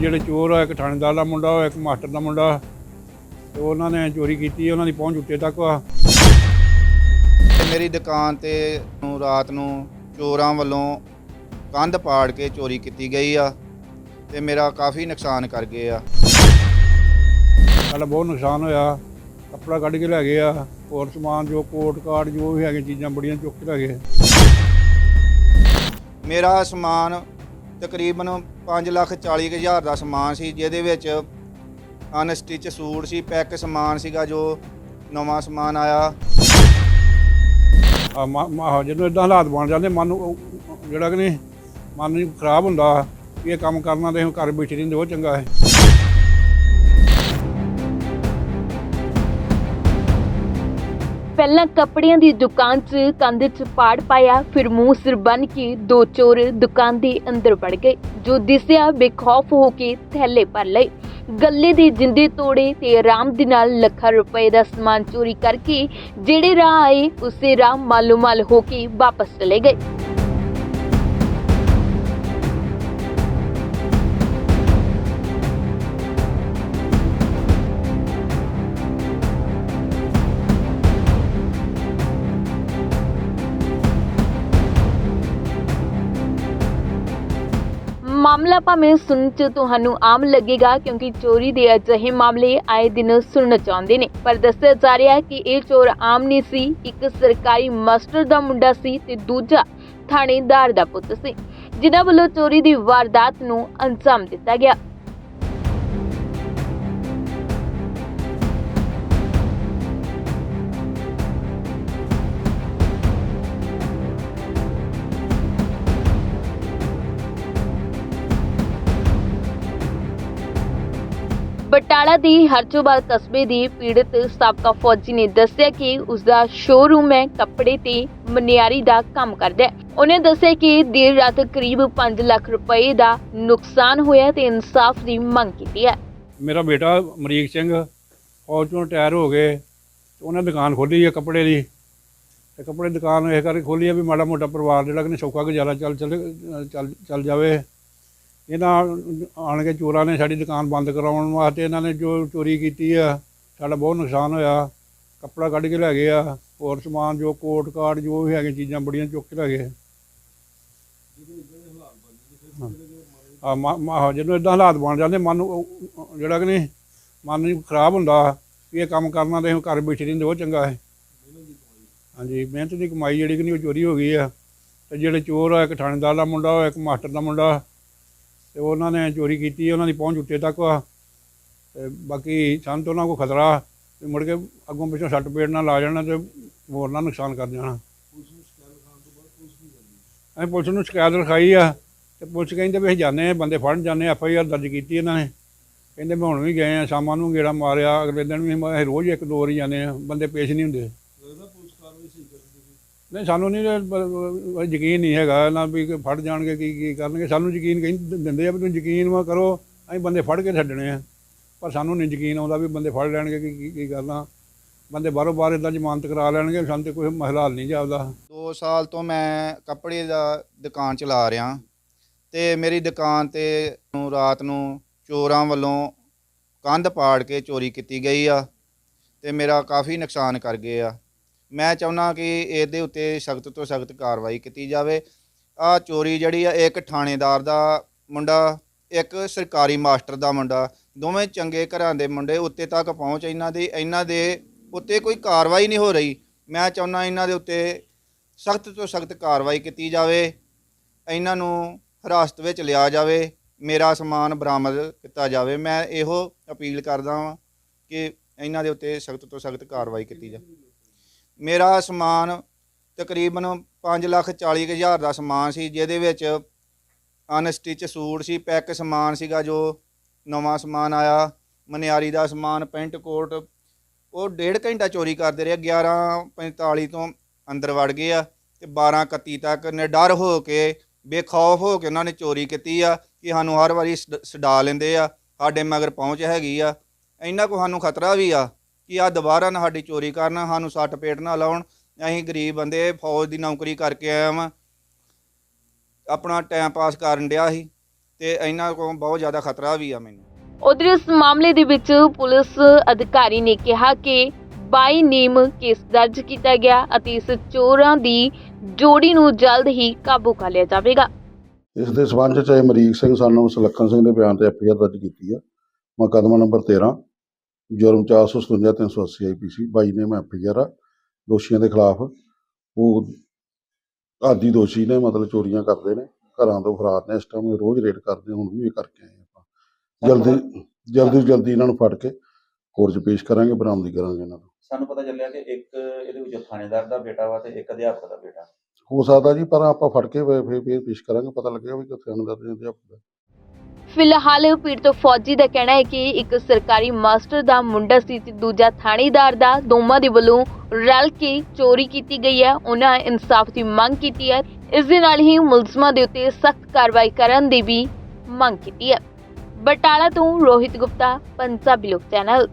ਜਿਹੜੇ ਚੋਰ ਆ ਇੱਕ ਥਾਣੇਦਾਰ ਦਾ ਮੁੰਡਾ ਉਹ ਇੱਕ ਮਾਸਟਰ ਦਾ ਮੁੰਡਾ। ਤੇ ਉਹਨਾਂ ਨੇ ਚੋਰੀ ਕੀਤੀ ਉਹਨਾਂ ਦੀ ਪਹੁੰਚ ਉੱਤੇ ਤੱਕ ਆ। ਮੇਰੀ ਦੁਕਾਨ ਤੇ ਨੂੰ ਰਾਤ ਨੂੰ ਚੋਰਾਂ ਵੱਲੋਂ ਕੰਧ ਪਾੜ ਕੇ ਚੋਰੀ ਕੀਤੀ ਗਈ ਆ ਤੇ ਮੇਰਾ ਕਾਫੀ ਨੁਕਸਾਨ ਕਰ ਗਏ ਆ। ਸਾਡਾ ਬਹੁਤ ਨੁਕਸਾਨ ਹੋਇਆ ਕੱਪੜਾ ਕੱਢ ਕੇ ਲੈ ਗਏ ਆ ਹੋਰ ਸਮਾਨ ਜੋ ਕੋਟ ਕਾਰਡ ਜੋ ਵੀ ਹੈਗੇ ਚੀਜ਼ਾਂ ਬੜੀਆਂ ਚੁੱਕ ਕੇ ਲੈ ਗਏ। ਮੇਰਾ ਸਮਾਨ ਤਕਰੀਬਨ 5 ਲੱਖ 40 ਕੁ ਹਜ਼ਾਰ ਦਾ ਸਮਾਨ ਸੀ, ਜਿਹਦੇ ਵਿੱਚ ਅਨਸਟਿਚ ਸੂਟ ਸੀ, ਪੈਕ ਸਮਾਨ ਸੀਗਾ, ਜੋ ਨਵਾਂ ਸਮਾਨ ਆਇਆ। ਆ ਮਾ- ਮਾ- ਜਦੋਂ ਇਦਾਂ ਹਾਲਾਤ ਬਣ ਜਾਂਦੇ, ਮਨ ਨੂੰ ਉਹ ਜਿਹੜਾ ਕਿ ਨਹੀਂ, ਮਨ ਨੂੰ ਖਰਾਬ ਹੁੰਦਾ, ਵੀ ਇਹ ਕੰਮ ਕਰਨਾ ਤੇ ਅਸੀਂ ਘਰ ਬੈਠੇ ਰਹਿੰਦੇ, ਉਹ ਚੰਗਾ ਹੈ। ਪਹਿਲਾਂ ਕੱਪੜਿਆਂ ਦੀ ਦੁਕਾਨ 'ਚ ਕੰਧ 'ਚ ਪਾੜ ਪਾਇਆ, ਫਿਰ ਮੂੰਹ ਸਿਰ ਬੰਨ ਕੇ ਦੋ ਚੋਰ ਦੁਕਾਨ ਦੇ ਅੰਦਰ ਵੜ ਗਏ, ਜੋ ਦਿਸਿਆ ਬੇਖੌਫ ਹੋ ਕੇ ਥੈਲੇ ਭਰ ਲਏ। ਗੱਲੇ ਦੇ ਜਿੰਦੇ ਤੋੜੇ ਤੇ ਆਰਾਮ ਦੇ ਨਾਲ ਲੱਖਾਂ ਰੁਪਏ ਦਾ ਸਮਾਨ ਚੋਰੀ ਕਰਕੇ ਜਿਹੜੇ ਰਾਹ ਆਏ, ਉਸੇ ਰਾਹ ਮਾਲੋਮਾਲ ਹੋ ਕੇ ਵਾਪਸ ਚਲੇ ਗਏ। ਮਾਮਲਾ ਭਾਵੇਂ ਸੁਣਨ ਚ ਤੁਹਾਨੂੰ ਆਮ ਲੱਗੇਗਾ ਕਿਉਂਕਿ ਚੋਰੀ ਦੇ ਅਜਿਹੇ ਮਾਮਲੇ ਆਏ ਦਿਨ ਸੁਣਨ ਚ ਆਉਂਦੇ ਨੇ। ਪਰ ਦੱਸਿਆ ਜਾ ਰਿਹਾ ਹੈ ਕਿ ਇਹ ਚੋਰ ਆਮ ਨਹੀਂ ਸੀ, ਇੱਕ ਸਰਕਾਰੀ ਮਾਸਟਰ ਦਾ ਮੁੰਡਾ ਸੀ ਤੇ ਦੂਜਾ ਥਾਣੇਦਾਰ ਦਾ ਪੁੱਤ ਸੀ, ਜਿਨ੍ਹਾਂ ਵੱਲੋਂ ਚੋਰੀ ਦੀ ਵਾਰਦਾਤ ਨੂੰ ਅੰਜਾਮ ਦਿੱਤਾ ਗਿਆ। ਬਟਾਲਾ ਦੀ ਹਰਚੋਬਾਲ ਕਸਬੇ ਦੀ ਪੀੜਤ ਸਾਬਕਾ ਫੌਜੀ ਨੇ ਦੱਸਿਆ ਕਿ ਉਸ ਦਾ ਸ਼ੋਰੂਮ ਹੈ, ਕੱਪੜੇ ਤੇ ਮਨਿਆਰੀ ਦਾ ਕੰਮ ਕਰਦਾ ਹੈ। ਉਹਨੇ ਦੱਸਿਆ ਕਿ ਦੇਰ ਰਾਤ ਕਰੀਬ 5 ਲੱਖ ਰੁਪਏ ਦਾ ਨੁਕਸਾਨ ਹੋਇਆ ਤੇ ਇਨਸਾਫ ਦੀ ਮੰਗ ਕੀਤੀ ਹੈ। ਮੇਰਾ ਬੇਟਾ ਅਮਰੀਕ ਸਿੰਘ ਫੌਜ ਚੋਂ ਰਿਟਾਇਰ ਹੋ ਗਏ, ਉਹਨਾਂ ਦੁਕਾਨ ਖੋਲੀ ਹੈ ਕੱਪੜੇ ਦੀ। ਤੇ ਕੱਪੜੇ ਦੀ ਦੁਕਾਨ ਇਹ ਕਰਕੇ ਖੋਲੀ ਹੈ ਵੀ ਮਾੜਾ ਮੋਟਾ ਪਰਿਵਾਰ ਜਿਹੜਾ ਕਿ ਸੌਖਾ ਗੁਜ਼ਾਰਾ ਚੱਲ ਚੱਲ ਚੱਲ ਜਾਵੇ। ਇਹਨਾਂ ਆਣ ਕੇ ਚੋਰਾਂ ਨੇ ਸਾਡੀ ਦੁਕਾਨ ਬੰਦ ਕਰਾਉਣ ਵਾਸਤੇ ਇਹਨਾਂ ਨੇ ਜੋ ਚੋਰੀ ਕੀਤੀ ਆ, ਸਾਡਾ ਬਹੁਤ ਨੁਕਸਾਨ ਹੋਇਆ। ਕੱਪੜਾ ਕੱਢ ਕੇ ਲੈ ਗਏ ਆ, ਹੋਰ ਸਮਾਨ ਜੋ ਕੋਟ ਕਾਰਡ ਜੋ ਵੀ ਹੈਗੇ ਚੀਜ਼ਾਂ ਬੜੀਆਂ ਚੁੱਕ ਕੇ ਲੈ ਗਏ। ਆ ਮਾ- ਜਦੋਂ ਇਦਾਂ ਹਾਲਾਤ ਬਣ ਜਾਂਦੇ, ਮਨ ਨੂੰ ਉਹ ਜਿਹੜਾ ਕਿ ਨਹੀਂ, ਮਨ ਨੂੰ ਖਰਾਬ ਹੁੰਦਾ, ਵੀ ਇਹ ਕੰਮ ਕਰਨਾ ਤੇ ਘਰ ਬੈਠੇ ਰਹਿੰਦੇ, ਉਹ ਚੰਗਾ ਹੈ। ਹਾਂਜੀ, ਮਿਹਨਤ ਦੀ ਕਮਾਈ ਜਿਹੜੀ ਕਿ ਨਹੀਂ, ਉਹ ਚੋਰੀ ਹੋ ਗਈ ਆ। ਤੇ ਜਿਹੜੇ ਚੋਰ ਆ, ਇੱਕ ਥਾਣੇਦਾਰ ਦਾ ਮੁੰਡਾ, ਇੱਕ ਮਾਸਟਰ ਦਾ ਮੁੰਡਾ ਤੇ ਉਹਨਾਂ ਨੇ ਚੋਰੀ ਕੀਤੀ ਉਹਨਾਂ ਦੀ ਪਹੁੰਚ ਉੱਤੇ ਤੱਕ ਆ। ਤੇ ਬਾਕੀ ਸਾਨੂੰ ਤਾਂ ਉਹਨਾਂ ਕੋ ਖਤਰਾ ਵੀ ਮੁੜ ਕੇ ਅੱਗੋਂ ਪਿੱਛੋਂ ਸੱਟ ਪੇੜ ਨਾਲ ਲਾ ਜਾਣਾ ਤੇ ਹੋਰ ਨਾ ਨੁਕਸਾਨ ਕਰ ਜਾਣਾ। ਅਸੀਂ ਪੁਲਿਸ ਨੂੰ ਸ਼ਿਕਾਇਤ ਲਿਖਾਈ ਆ ਤੇ ਪੁਲਿਸ ਕਹਿੰਦੇ ਵੀ ਅਸੀਂ ਜਾਂਦੇ ਆ ਬੰਦੇ ਫੜਨ ਜਾਂਦੇ ਐਫ ਆਈ ਆਰ ਦਰਜ ਕੀਤੀ ਇਹਨਾਂ ਨੇ। ਕਹਿੰਦੇ ਮੈਂ ਹੁਣ ਵੀ ਗਏ ਆ ਸ਼ਾਮਾਂ ਨੂੰ ਗੇੜਾ ਮਾਰਿਆ ਅਗਲੇ ਦਿਨ ਵੀ ਅਸੀਂ ਰੋਜ਼ ਇੱਕ ਦੋ ਵਾਰੀ ਜਾਂਦੇ ਆ ਬੰਦੇ ਪੇਸ਼ ਨਹੀਂ ਹੁੰਦੇ। ਨਹੀਂ, ਸਾਨੂੰ ਨਹੀਂ ਇਹ ਬ- ਯਕੀਨ ਨਹੀਂ ਹੈਗਾ ਨਾ ਵੀ ਕਿ ਫੜ ਜਾਣਗੇ, ਕੀ ਕੀ ਕਰਨਗੇ। ਸਾਨੂੰ ਯਕੀਨ ਕਹਿੰਦੇ ਦਿੰਦੇ ਆ ਵੀ ਤੁਸੀਂ ਯਕੀਨ ਵਾ ਕਰੋ, ਅਸੀਂ ਬੰਦੇ ਫੜ ਕੇ ਛੱਡਣੇ ਆ। ਪਰ ਸਾਨੂੰ ਨਹੀਂ ਯਕੀਨ ਆਉਂਦਾ ਵੀ ਬੰਦੇ ਫੜ ਲੈਣਗੇ ਕੀ, ਕੀ- ਕੀ ਕਰਨਾ। ਬੰਦੇ ਬਾਹਰੋਂ ਬਾਹਰ ਇਦਾਂ ਜ਼ਮਾਨਤ ਕਰਾ ਲੈਣਗੇ, ਸਾਨੂੰ ਤੇ ਕੋਈ ਮਸਲਾ ਹੱਲ ਨਹੀਂ ਜਾਪਦਾ 2 ਸਾਲ ਤੋਂ ਮੈਂ ਕੱਪੜੇ ਦਾ ਦੁਕਾਨ ਚਲਾ ਰਿਹਾ। ਤੇ ਮੇਰੀ ਦੁਕਾਨ ਤੇ ਨੂੰ ਰਾਤ ਨੂੰ ਚੋਰਾਂ ਵੱਲੋਂ ਕੰਧ ਪਾੜ ਕੇ ਚੋਰੀ ਕੀਤੀ ਗਈ ਆ। ਤੇ ਮੇਰਾ ਕਾਫੀ ਨੁਕਸਾਨ ਕਰ ਗਏ ਆ। ਮੈਂ ਚਾਹੁੰਦਾ ਕਿ ਇਹਦੇ ਉੱਤੇ ਸਖਤ ਤੋਂ ਸਖਤ ਕਾਰਵਾਈ ਕੀਤੀ ਜਾਵੇ। ਆ ਚੋਰੀ ਜਿਹੜੀ ਆ ਇੱਕ ਥਾਣੇਦਾਰ ਦਾ ਮੁੰਡਾ, ਇੱਕ ਸਰਕਾਰੀ ਮਾਸਟਰ ਦਾ ਮੁੰਡਾ, ਦੋਵੇਂ ਚੰਗੇ ਘਰਾਂ ਦੇ ਮੁੰਡੇ ਉੱਤੇ ਤੱਕ ਪਹੁੰਚ ਇਹਨਾਂ ਦੀ, ਇਹਨਾਂ ਦੇ ਉੱਤੇ ਕੋਈ ਕਾਰਵਾਈ ਨਹੀਂ ਹੋ ਰਹੀ। ਮੈਂ ਚਾਹੁੰਦਾ ਇਹਨਾਂ ਦੇ ਉੱਤੇ ਸਖਤ ਤੋਂ ਸਖਤ ਕਾਰਵਾਈ ਕੀਤੀ ਜਾਵੇ। ਇਹਨਾਂ ਨੂੰ ਹਿਰਾਸਤ ਵਿੱਚ ਲਿਆ ਜਾਵੇ। ਮੇਰਾ ਸਮਾਨ ਬਰਾਮਦ ਕੀਤਾ ਜਾਵੇ। ਮੈਂ ਇਹੋ ਅਪੀਲ ਕਰਦਾ ਹਾਂ ਕਿ ਇਹਨਾਂ ਦੇ ਉੱਤੇ ਸਖਤ ਤੋਂ ਸਖਤ ਕਾਰਵਾਈ ਕੀਤੀ ਜਾਵੇ। ਮੇਰਾ ਸਮਾਨ ਤਕਰੀਬਨ 5 ਲੱਖ 40 ਕੁ ਹਜ਼ਾਰ ਦਾ ਸਮਾਨ ਸੀ, ਜਿਹਦੇ ਵਿੱਚ ਅਨਸਟਿਚ ਸੂਟ ਸੀ ਪੈਕ ਸਮਾਨ ਸੀਗਾ ਜੋ ਨਵਾਂ ਸਮਾਨ ਆਇਆ, ਮਨਿਆਰੀ ਦਾ ਸਮਾਨ, ਪੈਂਟ ਕੋਟ। ਉਹ ਡੇਢ ਘੰਟਾ ਚੋਰੀ ਕਰਦੇ ਰਹੇ 11:45 ਤੋਂ ਅੰਦਰ ਵੜ ਗਏ ਆ ਤੇ 12:31 ਤੱਕ ਨਿਡਰ ਹੋ ਕੇ, ਬੇਖੌਫ ਹੋ ਕੇ ਉਹਨਾਂ ਨੇ ਚੋਰੀ ਕੀਤੀ ਆ ਕਿ ਸਾਨੂੰ ਹਰ ਵਾਰੀ ਛਡ- ਛਡਾ ਲੈਂਦੇ ਆ, ਸਾਡੇ ਮਗਰ ਪਹੁੰਚ ਹੈਗੀ ਆ। ਇੰਨਾ ਕੋ ਸਾਨੂੰ ਖਤਰਾ ਵੀ ਆ। ਕਿ ਆ ਦੁਬਾਰਾ ਨਾ ਸਾਡੀ ਚੋਰੀ ਕਰਨ ਸਾਨੂੰ ਸੱਟ ਪੇਟ ਨਾ ਲਾਉਣ। ਅਸੀਂ ਗਰੀਬ ਬੰਦੇ ਫੌਜ ਦੀ ਨੌਕਰੀ ਕਰਕੇ ਆਇਆ ਵਾਂ ਆਪਣਾ ਟਾਈਮ ਪਾਸ ਕਰਨ ਡਿਆ ਸੀ ਤੇ ਇਹਨਾਂ ਕੋਲ ਬਹੁਤ ਜ਼ਿਆਦਾ ਖਤਰਾ ਵੀ ਆ ਮੈਨੂੰ। ਉਧਰ ਇਸ ਮਾਮਲੇ ਦੇ ਵਿੱਚ ਪੁਲਿਸ ਅਧਿਕਾਰੀ ਨੇ ਕਿਹਾ ਕਿ ਬਾਈ ਨੇਮ ਕੇਸ ਦਰਜ ਕੀਤਾ ਗਿਆ ਅਤੇ ਇਸ ਚੋਰਾਂ ਦੀ ਜੋੜੀ ਨੂੰ ਜਲਦ ਹੀ ਕਾਬੂ ਕਰ ਲਿਆ ਜਾਵੇਗਾ। ਇਸ ਦੇ ਸਬੰਧ ਚ ਅਮਰੀਕ ਸਿੰਘ ਸਾਨੂੰ ਸੁਲੱਖਣ ਸਿੰਘ ਦੇ ਬਿਆਨ ਤੇ ਐਫਆਈਆਰ ਦਰਜ ਕੀਤੀ ਆ। ਮੁਕੱਦਮਾ ਨੰਬਰ 13 ਜੁਰਮ 457 380 ਆਈਪੀਸੀ ਬਾਈ ਨੇ ਮੈਂ ਐਫਆਈਆਰ ਆ ਦੋਸ਼ੀਆਂ ਦੇ ਖਿਲਾਫ। ਉਹ ਆਦੀ ਦੋਸ਼ੀ ਨੇ ਮਤਲਬ ਚੋਰੀਆਂ ਕਰਦੇ ਨੇ ਘਰਾਂ ਤੋਂ ਫਰਾਰ ਨੇ। ਇਸ ਟਾਈਮ ਰੋਜ਼ ਰੇਡ ਕਰਦੇ ਹੁਣ ਵੀ ਇਹ ਕਰਕੇ ਆਏ ਆਪਾਂ। ਜਲਦੀ ਜਲਦੀ ਜਲਦੀ ਇਹਨਾਂ ਨੂੰ ਫੜ ਕੇ ਕੋਰਟ 'ਚ ਪੇਸ਼ ਕਰਾਂਗੇ ਬਰਾਮਦੀ ਕਰਾਂਗੇ ਇਹਨਾਂ ਨੂੰ ਸਾਨੂੰ ਪਤਾ ਚੱਲਿਆ ਕਿ ਇੱਕ ਇਹਦੇ ਵਿੱਚ ਥਾਣੇਦਾਰ ਦਾ ਬੇਟਾ ਵਾ ਤੇ ਇੱਕ ਅਧਿਆਪਕ ਦਾ ਬੇਟਾ। ਹੋ ਸਕਦਾ ਜੀ ਪਰ ਆਪਾਂ ਫੜ ਕੇ ਫਿਰ ਪੇਸ਼ ਕਰਾਂਗੇ। ਪਤਾ ਲੱਗੇਗਾ ਵੀ ਕਿੱਥੇ ਆਨੰਦ ਦੇ ਅਧਿਆਪਕ ਦਾ। ਫਿਲਹਾਲ ਪੀੜਤ ਫੌਜੀ ਦਾ ਕਹਿਣਾ ਹੈ ਕਿ ਇੱਕ ਸਰਕਾਰੀ ਮਾਸਟਰ ਦਾ ਮੁੰਡਾ ਸੀ ਤੇ ਦੂਜਾ ਥਾਣੇਦਾਰ ਦਾ। ਦੋਵਾਂ ਦੇ ਵੱਲੋਂ ਰਲ ਕੇ ਚੋਰੀ ਕੀਤੀ ਗਈ ਹੈ। ਉਹਨਾਂ ਇਨਸਾਫ ਦੀ ਮੰਗ ਕੀਤੀ ਹੈ। ਇਸ ਦੇ ਨਾਲ ਹੀ ਮੁਲਜ਼ਮਾਂ ਦੇ ਉੱਤੇ ਸਖਤ ਕਾਰਵਾਈ ਕਰਨ ਦੀ ਵੀ ਮੰਗ ਕੀਤੀ ਹੈ। ਬਟਾਲਾ ਤੋਂ ਰੋਹਿਤ ਗੁਪਤਾ, ਪੰਜਾਬੀ ਲੋਕ ਚੈਨਲ।